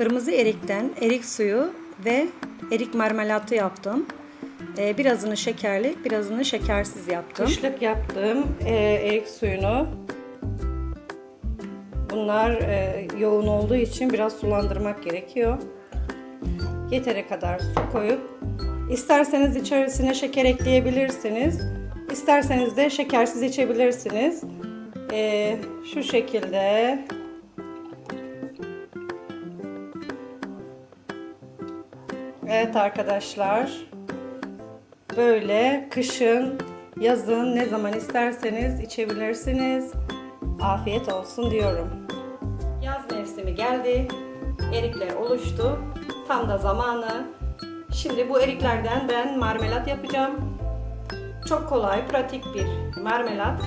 Kırmızı erikten erik suyu ve erik marmelatı yaptım. Ee, birazını şekerli, birazını şekersiz yaptım. Kışlık yaptığım e, erik suyunu bunlar e, yoğun olduğu için biraz sulandırmak gerekiyor. Yeteri kadar su koyup isterseniz içerisine şeker ekleyebilirsiniz. İsterseniz de şekersiz içebilirsiniz. E, şu şekilde Evet arkadaşlar. Böyle kışın, yazın ne zaman isterseniz içebilirsiniz. Afiyet olsun diyorum. Yaz mevsimi geldi. Erikler oluştu. Tam da zamanı. Şimdi bu eriklerden ben marmelat yapacağım. Çok kolay, pratik bir marmelat.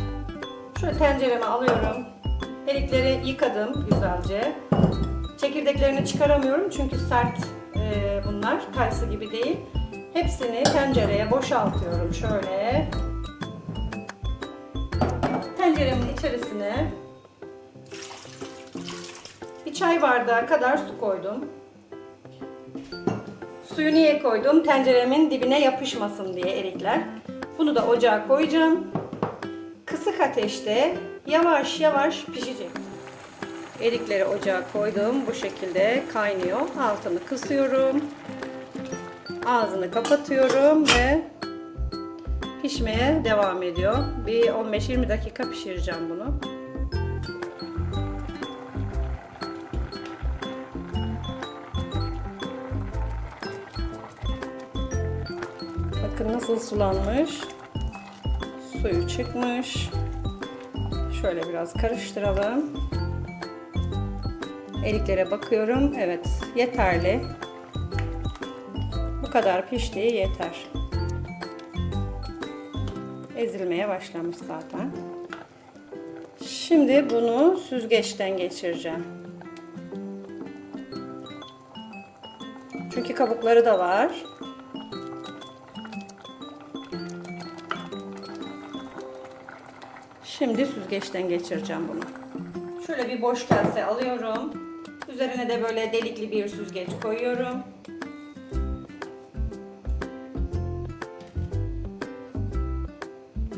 Şöyle tencereme alıyorum. Erikleri yıkadım güzelce. Çekirdeklerini çıkaramıyorum çünkü sert e, bunlar. Kayısı gibi değil. Hepsini tencereye boşaltıyorum şöyle. Tenceremin içerisine bir çay bardağı kadar su koydum. Suyu niye koydum? Tenceremin dibine yapışmasın diye erikler. Bunu da ocağa koyacağım. Kısık ateşte yavaş yavaş pişecek. Erikleri ocağa koydum. Bu şekilde kaynıyor. Altını kısıyorum. Ağzını kapatıyorum ve pişmeye devam ediyor. Bir 15-20 dakika pişireceğim bunu. Bakın nasıl sulanmış. Suyu çıkmış. Şöyle biraz karıştıralım. Eriklere bakıyorum. Evet, yeterli. Kadar piştiği yeter. Ezilmeye başlamış zaten. Şimdi bunu süzgeçten geçireceğim. Çünkü kabukları da var. Şimdi süzgeçten geçireceğim bunu. Şöyle bir boş kase alıyorum. Üzerine de böyle delikli bir süzgeç koyuyorum.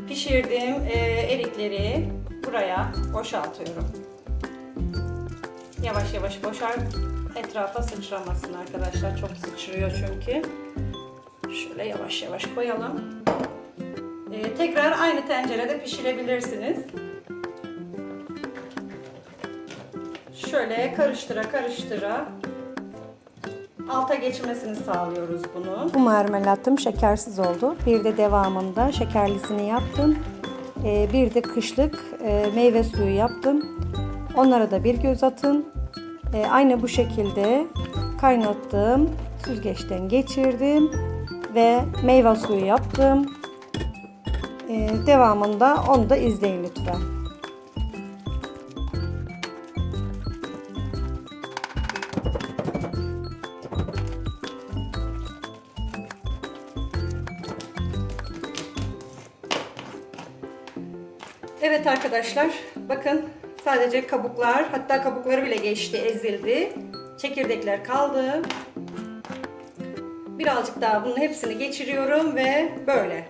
Pişirdiğim e, erikleri buraya boşaltıyorum. Yavaş yavaş boşar. Etrafa sıçramasın arkadaşlar. Çok sıçrıyor çünkü. Şöyle yavaş yavaş koyalım. E, tekrar aynı tencerede pişirebilirsiniz. Şöyle karıştıra karıştıra alta geçmesini sağlıyoruz bunu. Bu marmelatım şekersiz oldu. Bir de devamında şekerlisini yaptım. Ee, bir de kışlık e, meyve suyu yaptım. Onlara da bir göz atın. Ee, aynı bu şekilde kaynattım. Süzgeçten geçirdim. Ve meyve suyu yaptım. Ee, devamında onu da izleyin lütfen. Evet arkadaşlar bakın sadece kabuklar hatta kabukları bile geçti ezildi. Çekirdekler kaldı. Birazcık daha bunun hepsini geçiriyorum ve böyle.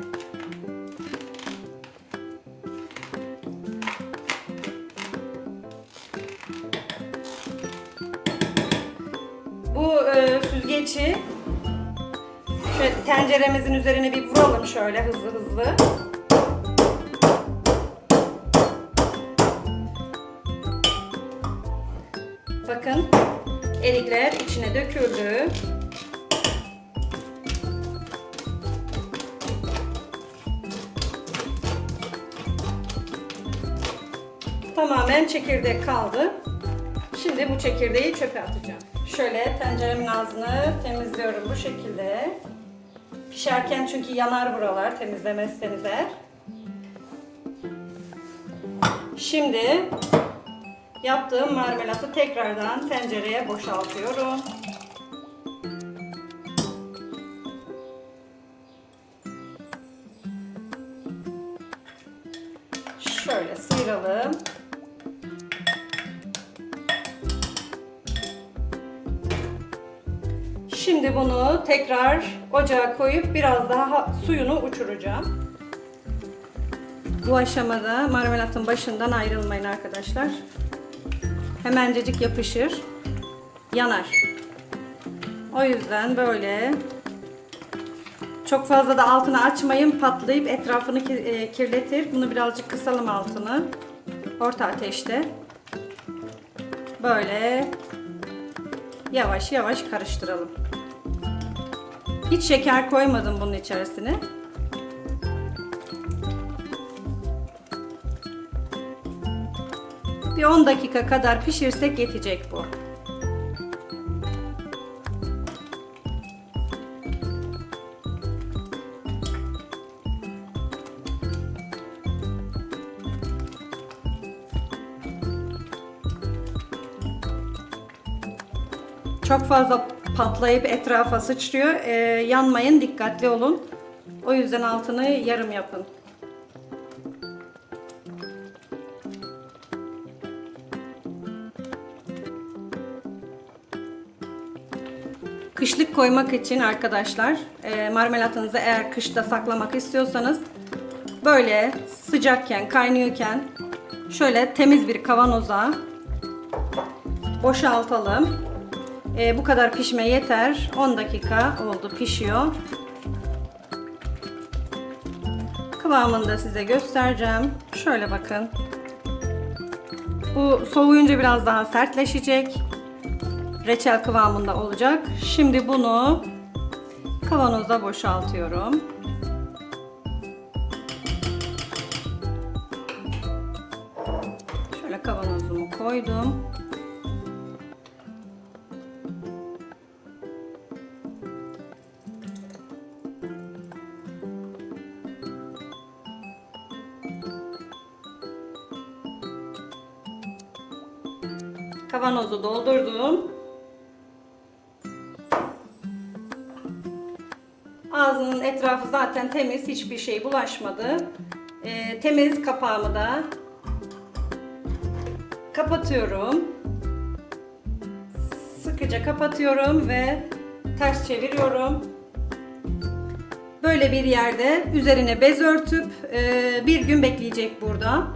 Bu e, süzgeci şöyle tenceremizin üzerine bir vuralım şöyle hızlı hızlı. Erikler içine döküldü. Tamamen çekirdek kaldı. Şimdi bu çekirdeği çöpe atacağım. Şöyle tenceremin ağzını temizliyorum bu şekilde. Pişerken çünkü yanar buralar temizlemezseniz eğer. Şimdi yaptığım marmelatı tekrardan tencereye boşaltıyorum. Şöyle sıyıralım. Şimdi bunu tekrar ocağa koyup biraz daha ha- suyunu uçuracağım. Bu aşamada marmelatın başından ayrılmayın arkadaşlar. Hemencecik yapışır, yanar. O yüzden böyle çok fazla da altını açmayın patlayıp etrafını e, kirletir. Bunu birazcık kısalım altını. Orta ateşte. Böyle yavaş yavaş karıştıralım. Hiç şeker koymadım bunun içerisine. Bir 10 dakika kadar pişirsek yetecek bu. Çok fazla patlayıp etrafa sıçrıyor. Ee, yanmayın, dikkatli olun. O yüzden altını yarım yapın. Kışlık koymak için arkadaşlar e, marmelatınızı eğer kışta saklamak istiyorsanız böyle sıcakken kaynıyorken şöyle temiz bir kavanoza boşaltalım. E, bu kadar pişme yeter. 10 dakika oldu pişiyor. Kıvamını da size göstereceğim. Şöyle bakın. Bu soğuyunca biraz daha sertleşecek. Reçel kıvamında olacak. Şimdi bunu kavanoza boşaltıyorum. Şöyle kavanozumu koydum. Kavanozu doldurdum. Etrafı zaten temiz, hiçbir şey bulaşmadı. Ee, temiz kapağımı da kapatıyorum. Sıkıca kapatıyorum ve ters çeviriyorum. Böyle bir yerde üzerine bez örtüp e, bir gün bekleyecek burada.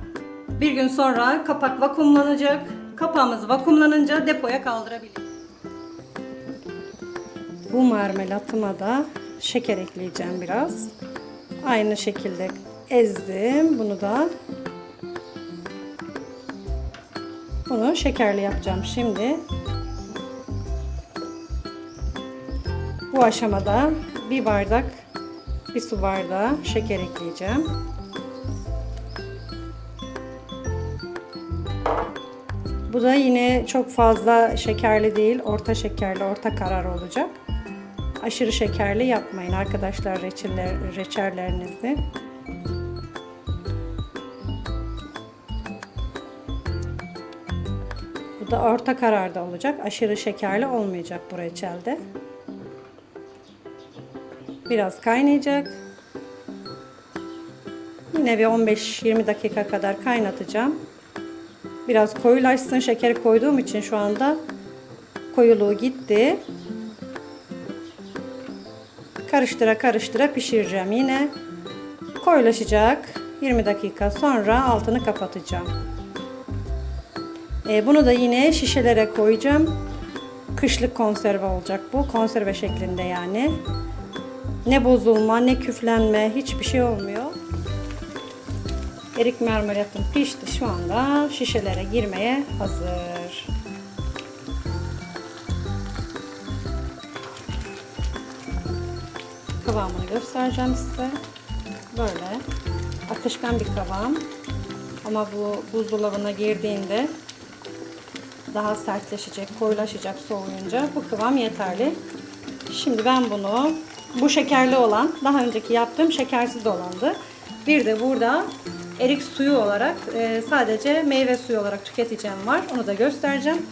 Bir gün sonra kapak vakumlanacak. Kapağımız vakumlanınca depoya kaldırabiliriz. Bu marmelatıma da şeker ekleyeceğim biraz. Aynı şekilde ezdim. Bunu da bunu şekerli yapacağım şimdi. Bu aşamada bir bardak bir su bardağı şeker ekleyeceğim. Bu da yine çok fazla şekerli değil, orta şekerli, orta karar olacak. Aşırı şekerli yapmayın arkadaşlar reçeller, reçellerinizi. Bu da orta kararda olacak. Aşırı şekerli olmayacak bu reçelde. Biraz kaynayacak. Yine bir 15-20 dakika kadar kaynatacağım. Biraz koyulaşsın. Şekeri koyduğum için şu anda koyuluğu gitti. Karıştıra karıştıra pişireceğim yine. Koyulaşacak. 20 dakika sonra altını kapatacağım. E, bunu da yine şişelere koyacağım. Kışlık konserve olacak bu. Konserve şeklinde yani. Ne bozulma ne küflenme hiçbir şey olmuyor. Erik marmelatım pişti şu anda şişelere girmeye hazır. Kıvamını göstereceğim size. Böyle akışkan bir kıvam. Ama bu buzdolabına girdiğinde daha sertleşecek, koyulaşacak soğuyunca bu kıvam yeterli. Şimdi ben bunu bu şekerli olan, daha önceki yaptığım şekersiz olandı. Bir de burada erik suyu olarak e, sadece meyve suyu olarak tüketeceğim var. Onu da göstereceğim.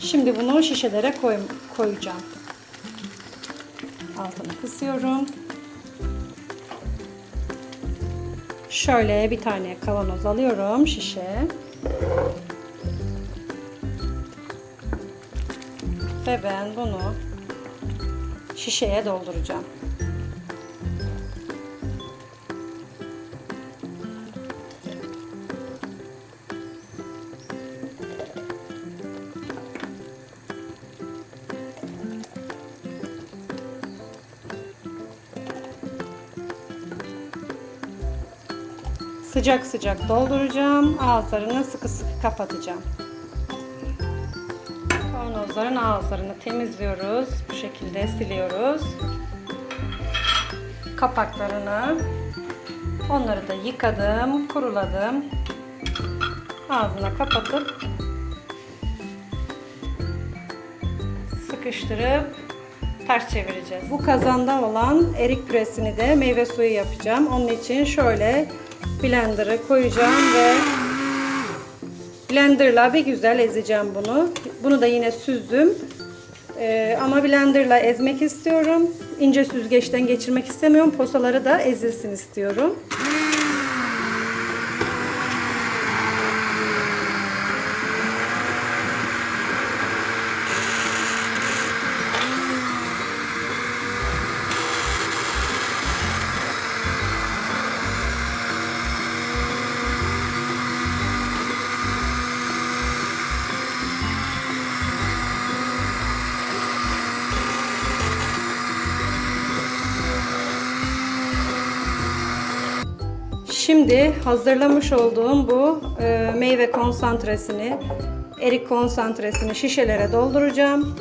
Şimdi bunu şişelere koy, koyacağım. Altını kısıyorum. Şöyle bir tane kavanoz alıyorum şişe. Ve ben bunu şişeye dolduracağım. Sıcak sıcak dolduracağım. Ağızlarını sıkı sıkı kapatacağım. Kavanozların ağızlarını temizliyoruz. Bu şekilde siliyoruz. Kapaklarını onları da yıkadım, kuruladım. Ağzına kapatıp sıkıştırıp ters çevireceğiz. Bu kazanda olan erik püresini de meyve suyu yapacağım. Onun için şöyle blender'ı koyacağım ve blenderla bir güzel ezeceğim bunu. Bunu da yine süzdüm. Ee, ama blenderla ezmek istiyorum. İnce süzgeçten geçirmek istemiyorum. Posaları da ezilsin istiyorum. Şimdi hazırlamış olduğum bu e, meyve konsantresini, erik konsantresini şişelere dolduracağım.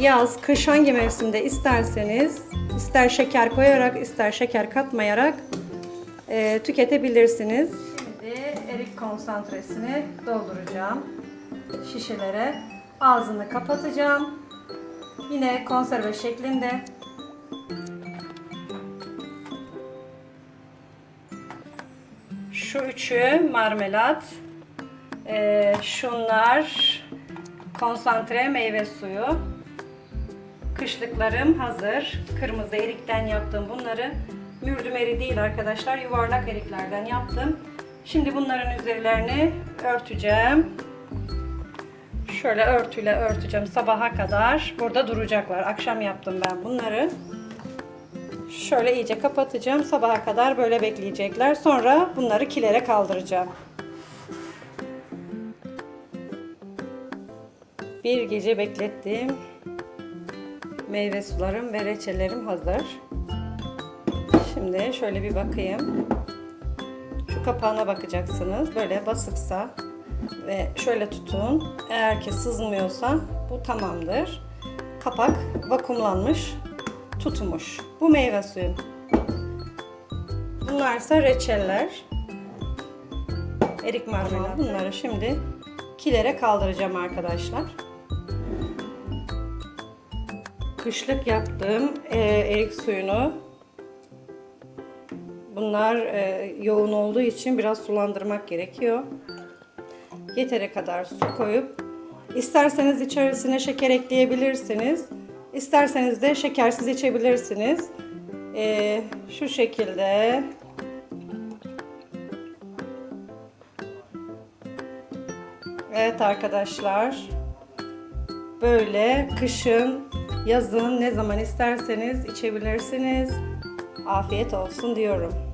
Yaz, kış hangi mevsimde isterseniz, ister şeker koyarak, ister şeker katmayarak e, tüketebilirsiniz. Şimdi erik konsantresini dolduracağım şişelere. Ağzını kapatacağım. Yine konserve şeklinde Şu üçü marmelat. Ee, şunlar konsantre meyve suyu. Kışlıklarım hazır. Kırmızı erikten yaptım bunları. Mürdüm eri değil arkadaşlar. Yuvarlak eriklerden yaptım. Şimdi bunların üzerlerini örteceğim. Şöyle örtüyle örteceğim sabaha kadar. Burada duracaklar. Akşam yaptım ben bunları. Şöyle iyice kapatacağım. Sabaha kadar böyle bekleyecekler. Sonra bunları kilere kaldıracağım. Bir gece beklettim. Meyve sularım ve reçellerim hazır. Şimdi şöyle bir bakayım. Şu kapağına bakacaksınız. Böyle basıksa ve şöyle tutun. Eğer ki sızmıyorsa bu tamamdır. Kapak vakumlanmış tutmuş. Bu meyve suyu. Bunlarsa reçeller. Erik marmelat. Bunları şimdi kilere kaldıracağım arkadaşlar. Kışlık yaptığım e, erik suyunu bunlar e, yoğun olduğu için biraz sulandırmak gerekiyor. Yeteri kadar su koyup isterseniz içerisine şeker ekleyebilirsiniz. İsterseniz de şekersiz içebilirsiniz. Ee, şu şekilde Evet arkadaşlar. Böyle kışın, yazın ne zaman isterseniz içebilirsiniz. Afiyet olsun diyorum.